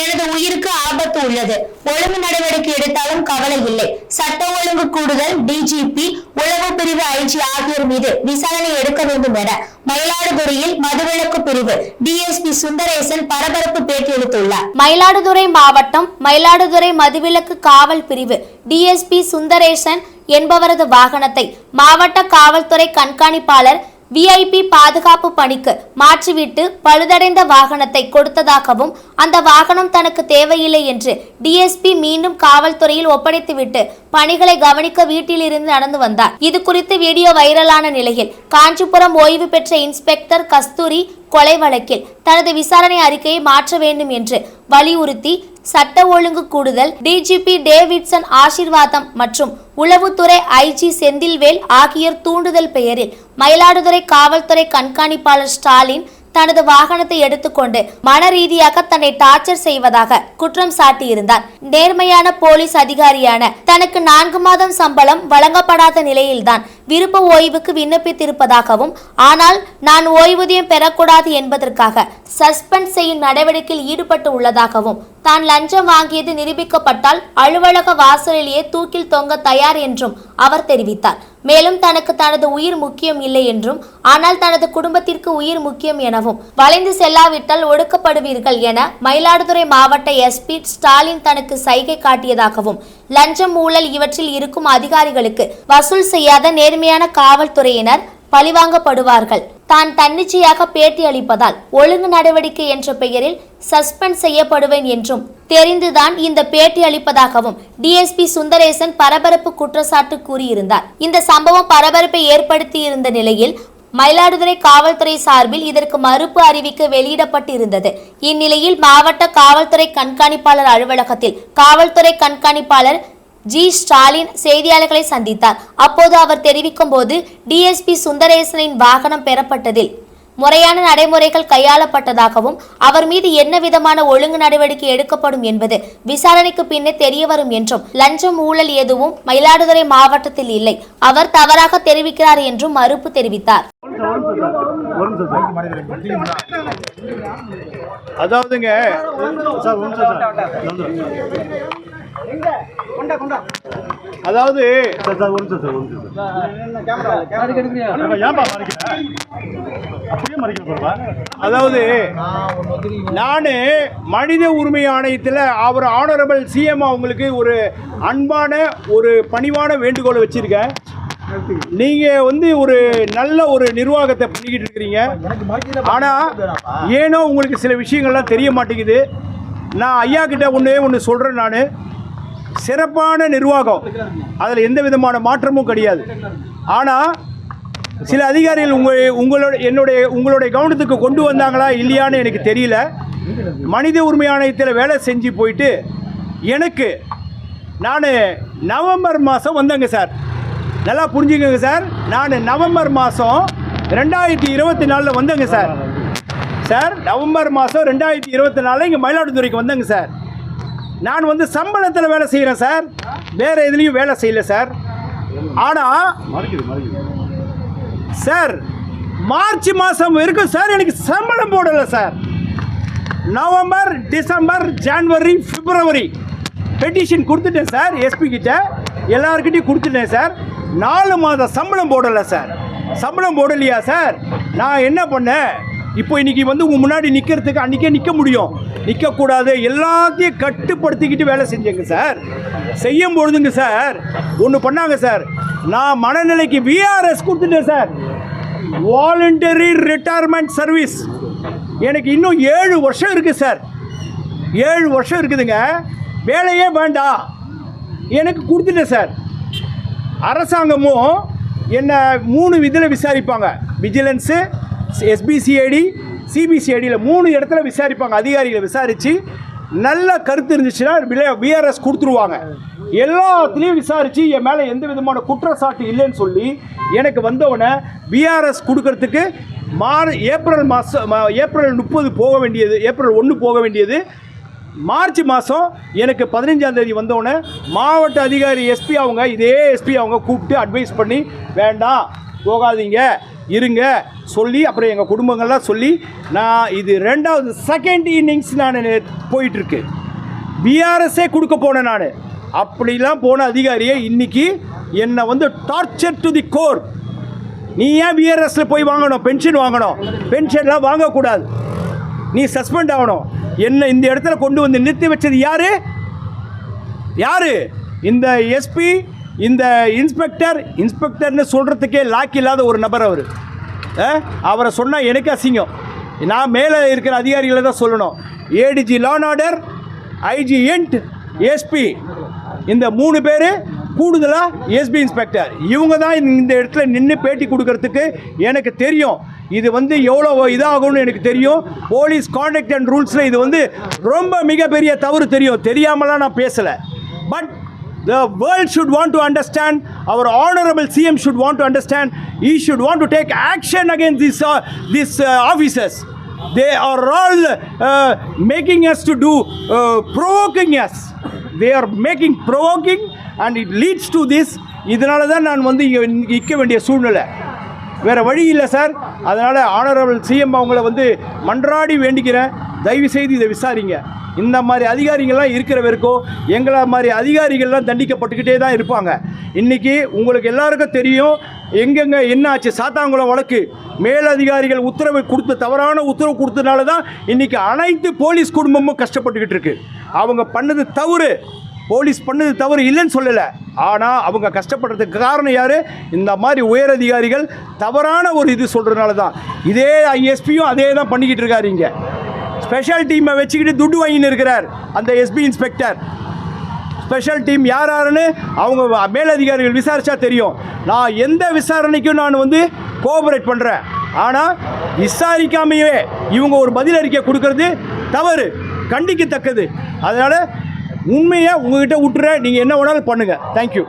எனது உயிருக்கு ஆபத்து உள்ளது. ஒழுங்கு நடவடிக்கை எடுத்தாலும் கவலை இல்லை. சட்ட ஒழுங்கு கூடுதல் டிஜிபி உளவு பிரிவு ஐஜி ஆகியோர் மீது விசாரணை எடுக்க வேண்டும் என மயிலாடுதுறையில் மதுவிலக்கு பிரிவு டிஎஸ்பி சுந்தரேசன் பரபரப்பு பேட்டியளித்துள்ளார் மயிலாடுதுறை மாவட்டம் மயிலாடுதுறை மதுவிலக்கு காவல் பிரிவு டிஎஸ்பி சுந்தரேசன் என்பவரது வாகனத்தை மாவட்ட காவல்துறை கண்காணிப்பாளர் விஐபி பாதுகாப்பு பணிக்கு மாற்றிவிட்டு பழுதடைந்த வாகனத்தை கொடுத்ததாகவும் அந்த வாகனம் தனக்கு தேவையில்லை என்று டிஎஸ்பி மீண்டும் காவல்துறையில் ஒப்படைத்துவிட்டு பணிகளை கவனிக்க வீட்டிலிருந்து நடந்து வந்தார். இது குறித்து வீடியோ வைரலான நிலையில் காஞ்சிபுரம் ஓய்வு பெற்ற இன்ஸ்பெக்டர் கஸ்தூரி கொலை வழக்கில் தனது விசாரணை அறிக்கையை மாற்ற வேண்டும் என்று வலியுறுத்தி சட்ட ஒழுங்கு கூடுதல் டிஜிபி டேவிட்சன் ஆசீர்வாதம் மற்றும் உளவுத்துறை ஐஜி செந்தில்வேல் ஆகியோர் தூண்டுதல் பெயரில் மயிலாடுதுறை காவல்துறை கண்காணிப்பாளர் ஸ்டாலின் தனது வாகனத்தை எடுத்துக்கொண்டு மன ரீதியாக தன்னை டார்ச்சர் செய்வதாக குற்றம் சாட்டியிருந்தார். நேர்மையான போலீஸ் அதிகாரியான தனக்கு நான்கு மாதம் சம்பளம் வழங்கப்படாத நிலையில்தான் விருப்ப ஓய்வுக்கு விண்ணப்பித்திருப்பதாகவும் ஆனால் நான் ஓய்வூதியம் பெறக்கூடாது என்பதற்காக சஸ்பெண்ட் செய்யும் நடவடிக்கையில் ஈடுபட்டு உள்ளதாகவும் தான் லஞ்சம் வாங்கியது நிரூபிக்கப்பட்டால் அலுவலக வாசலிலேயே தூக்கில் தொங்க தயார் என்றும் அவர் தெரிவித்தார். மேலும் தனக்கு தனது உயிர் முக்கியம் இல்லை என்றும் ஆனால் தனது குடும்பத்திற்கு உயிர் முக்கியம் எனவும் வளைந்து செல்லாவிட்டால் ஒடுக்கப்படுவீர்கள் என மயிலாடுதுறை மாவட்ட எஸ்பி ஸ்டாலின் தனக்கு சைகை காட்டியதாகவும் லஞ்சம் ஊழல் இவற்றில் இருக்கும் அதிகாரிகளுக்கு வசூல் செய்யாத நேர்மையான காவல்துறையினர் பழிவாங்கப்படுவார்கள். தான் தன்னிச்சையாக பேட்டி அளிப்பதால் ஒழுங்கு நடவடிக்கை என்ற பெயரில் சஸ்பெண்ட் செய்யப்படுவேன் என்றும் தெரிந்துதான் இந்த பேட்டி அளிப்பதாகவும் டிஎஸ்பி சுந்தரேசன் பரபரப்பு குற்றச்சாட்டு கூறியிருந்தார். இந்த சம்பவம் பரபரப்பை ஏற்படுத்தியிருந்த நிலையில் மயிலாடுதுறை காவல்துறை சார்பில் இதற்கு மறுப்பு அறிவிக்க வெளியிடப்பட்டிருந்தது. இந்நிலையில் மாவட்ட காவல்துறை கண்காணிப்பாளர் அலுவலகத்தில் காவல்துறை கண்காணிப்பாளர் ஜி. ஸ்டாலின் செய்தியாளர்களை சந்தித்தார். அப்போது அவர் தெரிவிக்கும் போது டிஎஸ்பி சுந்தரேசனின் வாகனம் பெறப்பட்டதில் முறையான நடைமுறைகள் கையாளப்பட்டதாகவும் அவர் மீது என்ன விதமான ஒழுங்கு நடவடிக்கை எடுக்கப்படும் என்பது விசாரணைக்கு பின்னே தெரியவரும் என்றும் லஞ்சம் ஊழல் எதுவும் மயிலாடுதுறை மாவட்டத்தில் இல்லை. அவர் தவறாக தெரிவிக்கிறார் என்றும் மறுப்பு தெரிவித்தார். அதாவதுங்க சார் அதாவது அதாவது நான் மனித உரிமை ஆணையத்தில் அவர் ஆனரபிள் சிஎம் அவங்களுக்கு ஒரு அன்பான ஒரு பணிவான வேண்டுகோளை வச்சிருக்கேன். நீங்கள் வந்து ஒரு நல்ல ஒரு நிர்வாகத்தை பண்ணிக்கிட்டு இருக்கிறீங்க. ஆனால் ஏனோ உங்களுக்கு சில விஷயங்கள்லாம் தெரிய மாட்டேங்குது. நான் ஐயா கிட்ட ஒன்றே ஒன்று சொல்கிறேன் நான். சிறப்பான நிர்வாகம். அதில் எந்த விதமான மாற்றமும் கிடையாது. ஆனால் சில அதிகாரிகள் உங்கள் உங்களோட என்னுடைய உங்களுடைய கவனத்துக்கு கொண்டு வந்தாங்களா இல்லையான்னு எனக்கு தெரியல. மனித உரிமை ஆணையத்தில் வேலை செஞ்சு போயிட்டு எனக்கு நான் நவம்பர் மாதம் வந்தேங்க சார். நல்லா புரிஞ்சுக்கோங்க சார். நான் நவம்பர் மாதம் ரெண்டாயிரத்தி இருபத்தி நாலில் வந்தேங்க சார். சார் நவம்பர் மாதம் ரெண்டாயிரத்தி இருபத்தி நாலில் இங்கே மயிலாடுதுறைக்கு வந்தேங்க சார். நான் வந்து சம்பளத்தில் வேலை செய்கிறேன் சார். வேறு எதுலேயும் வேலை செய்யல சார். ஆனால் சார் மார்ச் மாதம் இருக்கும் சார் எனக்கு சம்பளம் போடலை sir. November December January February. Petition கொடுத்துட்டேன் சார் எஸ்பி கிட்ட. எல்லாருக்கிட்டையும் கொடுத்துட்டேன் சார். நாலு மாதம் சம்பளம் போடலை சார். சம்பளம் போடலையா சார்? நான் என்ன பண்ணேன்? இப்போ இன்றைக்கி வந்து உங்கள் முன்னாடி நிற்கிறதுக்கு அன்றைக்கே நிற்க முடியும். நிற்கக்கூடாது எல்லாத்தையும் கட்டுப்படுத்திக்கிட்டு வேலை செஞ்சேங்க சார். செய்யும் பொழுதுங்க சார். ஒன்று பண்ணாங்க சார். நான் மனநிலைக்கு விஆர்எஸ் கொடுத்துட்டேன் சார். வாலண்டரி ரிட்டையர்மெண்ட் சர்வீஸ் எனக்கு இன்னும் ஏழு வருஷம் இருக்குது சார். ஏழு வருஷம் இருக்குதுங்க. வேலையே வேண்டாம். எனக்கு கொடுத்துட்டேன் சார். அரசாங்கமும் என்னை மூணு விதில் விசாரிப்பாங்க. விஜிலன்ஸு எஸ்பிசிஐடி சிபிசிஐடியில் மூணு இடத்துல விசாரிப்பாங்க. அதிகாரிகளை விசாரித்து நல்ல கருத்து இருந்துச்சுன்னா பிஆர்எஸ் கொடுத்துருவாங்க. எல்லாத்துலேயும் விசாரித்து என் மேலே எந்த விதமான குற்றச்சாட்டு இல்லைன்னு சொல்லி எனக்கு வந்தவொடனே பிஆர்எஸ் கொடுக்கறதுக்கு மார் ஏப்ரல் மாதம் ஏப்ரல் முப்பது போக வேண்டியது ஏப்ரல் ஒன்று போக வேண்டியது மார்ச் மாதம் எனக்கு பதினஞ்சாம் தேதி வந்தோடனே மாவட்ட அதிகாரி எஸ்பி அவங்க இதே எஸ்பி அவங்க கூப்பிட்டு அட்வைஸ் பண்ணி வேண்டாம் போகாதீங்க இருங்க சொல்லி அப்புறம் எங்கள் குடும்பங்கள்லாம் சொல்லி நான் இது ரெண்டாவது செகண்ட் இன்னிங்ஸ் நான் போயிட்டுருக்கு. பிஆர்எஸ்ஸே கொடுக்க போனேன் நான். அப்படிலாம் போன அதிகாரியை இன்றைக்கி என்னை வந்து டார்ச்சர் டு தி கோர் நீ ஏன் பிஆர்எஸில் போய் வாங்கணும்? பென்ஷன் வாங்கணும். பென்ஷன்லாம் வாங்கக்கூடாது. நீ சஸ்பெண்ட் ஆகணும். என்னை இந்த இடத்துல கொண்டு வந்து நிறுத்தி வச்சது யாரு? யாரு? இந்த எஸ்பி இந்த இன்ஸ்பெக்டர் இன்ஸ்பெக்டர்னு சொல்கிறதுக்கே லாக் இல்லாத ஒரு நபர் அவர். அவரை சொன்னால் எனக்கு அசிங்கம். நான் மேலே இருக்கிற அதிகாரிகளை தான் சொல்லணும். ADG law and order IG and SP இந்த மூணு பேர் கூடுதலாக எஸ்பி இன்ஸ்பெக்டர் இவங்க தான் இந்த இடத்துல நின்று பேட்டி கொடுக்கறதுக்கு எனக்கு தெரியும் இது வந்து எவ்வளோ இதாகும்னு எனக்கு தெரியும் போலீஸ் கான்டாக்ட் அண்ட் ரூல்ஸில் இது வந்து ரொம்ப மிகப்பெரிய தவறு தெரியும் தெரியாமலாம் நான் பேசலை but the world should want to understand our honourable CM should want to understand he should want to take action against this this officers they are all making us to do do us they are making are and it leads to this இதனால தான் நான் வந்து இங்கே நிற்க வேண்டிய சூழ்நிலை. வேறு வழி இல்லை சார் அதனால் ஆனரபிள் சிஎம் அவங்கள வந்து மன்றாடி வேண்டிக்கிறேன். தயவு செய்து இதை விசாரிங்க. இந்த மாதிரி அதிகாரிகள்லாம் இருக்கிற வரைக்கும் எங்களை மாதிரி அதிகாரிகள்லாம் தண்டிக்கப்பட்டுக்கிட்டே தான் இருப்பாங்க. இன்றைக்கி உங்களுக்கு எல்லாருக்கும் தெரியும் எங்கெங்கே என்ன ஆச்சு? சாத்தாங்குளம் வழக்கு. மேலதிகாரிகள் உத்தரவு கொடுத்த தவறான உத்தரவு கொடுத்தனால தான் இன்றைக்கி அனைத்து போலீஸ் குடும்பமும் கஷ்டப்பட்டுக்கிட்டு இருக்குது அவங்க பண்ணது தவறு. போலீஸ் பண்ணது தவறு இல்லைன்னு சொல்லலை. ஆனால் அவங்க கஷ்டப்படுறதுக்கு காரணம் யார்? இந்த மாதிரி உயரதிகாரிகள் தவறான ஒரு இது சொல்கிறதுனால தான் இதே ஐஎஸ்பியும் அதே தான் பண்ணிக்கிட்டு இருக்காரு இங்கே. ஸ்பெஷல் டீமை வச்சுக்கிட்டு துட்டு வாங்கின்னு இருக்கிறார் அந்த எஸ்பி இன்ஸ்பெக்டர் ஸ்பெஷல் டீம் யார் யாருன்னு அவங்க மேலதிகாரிகள் விசாரித்தா தெரியும். நான் எந்த விசாரணைக்கும் நான் வந்து கோஆபரேட் பண்ணுறேன் ஆனால் விசாரிக்காமையே இவங்க ஒரு பதில் அறிக்கை கொடுக்கறது தவறு கண்டிக்கத்தக்கது. அதனால் உண்மையாக உங்ககிட்ட விட்டுறேன். நீங்கள் என்ன வேணாலும் பண்ணுங்கள் தேங்க்யூ